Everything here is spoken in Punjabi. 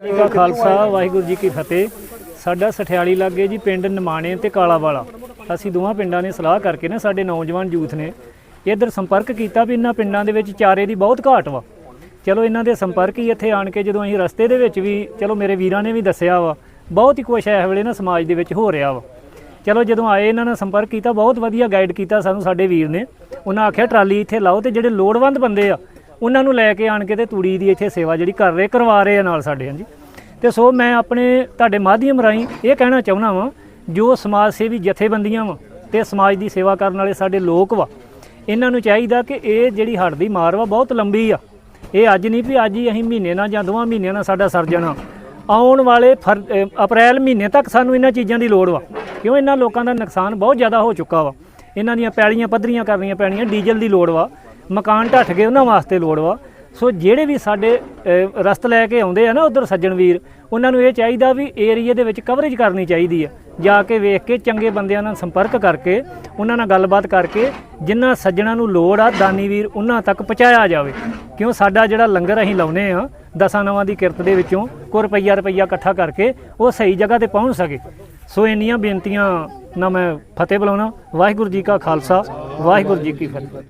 ਜੀ ਕਾ ਖਾਲਸਾ, ਵਾਹਿਗੁਰੂ ਜੀ ਕੀ ਫਤਿਹ। ਸਾਡਾ ਸਠਿਆਲੀ ਲੱਗੇ ਜੀ ਪਿੰਡ ਨਿਮਾਣੇ ਤੇ ਕਾਲਾਵਾਲਾ। ਅਸੀਂ ਦੋਵਾਂ ਪਿੰਡਾਂ ਨੇ ਸਲਾਹ ਕਰਕੇ ਨਾ ਸਾਡੇ ਨੌਜਵਾਨ ਯੂਥ ਨੇ ਇਧਰ ਸੰਪਰਕ ਕੀਤਾ ਵੀ ਇਹਨਾਂ ਪਿੰਡਾਂ ਦੇ ਵਿੱਚ ਚਾਰੇ ਦੀ ਬਹੁਤ ਘਾਟ ਵਾ। ਚਲੋ ਇਹਨਾਂ ਦੇ ਸੰਪਰਕ ਹੀ ਇੱਥੇ ਆਣ ਕੇ ਜਦੋਂ ਅਸੀਂ ਰਸਤੇ ਦੇ ਵਿੱਚ ਵੀ, ਚਲੋ ਮੇਰੇ ਵੀਰਾਂ ਨੇ ਵੀ ਦੱਸਿਆ ਵਾ, ਬਹੁਤ ਹੀ ਕੁਛ ਇਸ ਵੇਲੇ ਨਾ ਸਮਾਜ ਦੇ ਵਿੱਚ ਹੋ ਰਿਹਾ ਵਾ। ਚਲੋ ਜਦੋਂ ਆਏ ਇਹਨਾਂ ਨਾਲ ਸੰਪਰਕ ਕੀਤਾ, ਬਹੁਤ ਵਧੀਆ ਗਾਈਡ ਕੀਤਾ ਸਾਨੂੰ ਸਾਡੇ ਵੀਰ ਨੇ। ਉਹਨਾਂ ਆਖਿਆ, ਟਰਾਲੀ ਇੱਥੇ ਲਾਓ ਤੇ ਜਿਹੜੇ ਲੋੜਵੰਦ ਬੰਦੇ ਆ ਉਹਨਾਂ ਨੂੰ ਲੈ ਕੇ ਆਣ ਕੇ ਤੇ ਤੂੜੀ ਦੀ ਇੱਥੇ ਸੇਵਾ ਜਿਹੜੀ ਕਰ ਰਹੇ, ਕਰਵਾ ਰਹੇ ਆ ਨਾਲ ਸਾਡੇ, ਹਾਂਜੀ। ਤੇ ਸੋ ਮੈਂ ਆਪਣੇ ਤੁਹਾਡੇ ਮਾਧਿਅਮ ਰਾਹੀਂ ਇਹ ਕਹਿਣਾ ਚਾਹੁੰਦਾ ਵਾਂ, ਜੋ ਸਮਾਜ ਸੇਵੀ ਜਥੇਬੰਦੀਆਂ ਵਾ ਤੇ ਸਮਾਜ ਦੀ ਸੇਵਾ ਕਰਨ ਵਾਲੇ ਸਾਡੇ ਲੋਕ ਵਾ, ਇਹਨਾਂ ਨੂੰ ਚਾਹੀਦਾ ਕਿ ਇਹ ਜਿਹੜੀ ਹੜ੍ਹ ਦੀ ਮਾਰ ਵਾ ਬਹੁਤ ਲੰਬੀ ਆ। ਇਹ ਅੱਜ ਨਹੀਂ ਵੀ ਅੱਜ ਹੀ ਅਸੀਂ ਮਹੀਨੇ ਨਾਲ ਜਾਂ ਦੋਵਾਂ ਮਹੀਨਿਆਂ ਨਾਲ ਸਾਡਾ ਸਰ ਜਾਣਾ। ਆਉਣ ਵਾਲੇ ਫਰ- ਅਪ੍ਰੈਲ ਮਹੀਨੇ ਤੱਕ ਸਾਨੂੰ ਇਹਨਾਂ ਚੀਜ਼ਾਂ ਦੀ ਲੋੜ ਵਾ, ਕਿਉਂ ਇਹਨਾਂ ਲੋਕਾਂ ਦਾ ਨੁਕਸਾਨ ਬਹੁਤ ਜ਼ਿਆਦਾ ਹੋ ਚੁੱਕਾ ਵਾ। ਇਹਨਾਂ ਦੀਆਂ ਪੈਲੀਆਂ ਪੱਧਰੀਆਂ ਕਰਨੀਆਂ ਪੈਣੀਆਂ, ਡੀਜ਼ਲ ਦੀ ਲੋੜ ਵਾ। ਮਕਾਨ ਢੱਠ ਗਏ, ਉਹਨਾਂ ਵਾਸਤੇ ਲੋੜ ਵਾ। ਸੋ ਜਿਹੜੇ ਵੀ ਸਾਡੇ ਰਸਤ ਲੈ ਕੇ ਆਉਂਦੇ ਆ ਨਾ ਉਧਰ ਸੱਜਣ ਵੀਰ, ਉਹਨਾਂ ਨੂੰ ਇਹ ਚਾਹੀਦਾ ਵੀ ਏਰੀਏ ਦੇ ਵਿੱਚ ਕਵਰੇਜ ਕਰਨੀ ਚਾਹੀਦੀ ਆ। ਜਾ ਕੇ ਵੇਖ ਕੇ ਚੰਗੇ ਬੰਦਿਆਂ ਨਾਲ ਸੰਪਰਕ ਕਰਕੇ, ਉਹਨਾਂ ਨਾਲ ਗੱਲਬਾਤ ਕਰਕੇ ਜਿਨ੍ਹਾਂ ਸੱਜਣਾਂ ਨੂੰ ਲੋੜ ਆ, ਦਾਨੀ ਵੀਰ ਉਹਨਾਂ ਤੱਕ ਪਹੁੰਚਾਇਆ ਜਾਵੇ। ਕਿਉਂ ਸਾਡਾ ਜਿਹੜਾ ਲੰਗਰ ਅਸੀਂ ਲਾਉਨੇ ਆ, ਦਸਾਂ ਨਵਾਂ ਦੀ ਕਿਰਤ ਦੇ ਵਿੱਚੋਂ, ਕੋ ਰੁਪਈਆ ਰੁਪਈਆ ਇਕੱਠਾ ਕਰਕੇ, ਉਹ ਸਹੀ ਜਗ੍ਹਾ ਤੇ ਪਹੁੰਚ ਸਕੇ। ਸੋ ਇੰਨੀਆਂ ਬੇਨਤੀਆਂ ਨਾਲ ਮੈਂ ਫਤਿਹ ਬੁਲਾਉਣਾ। ਵਾਹਿਗੁਰੂ ਜੀ ਕਾ ਖਾਲਸਾ, ਵਾਹਿਗੁਰੂ ਜੀ ਕੀ ਫਤਿਹ।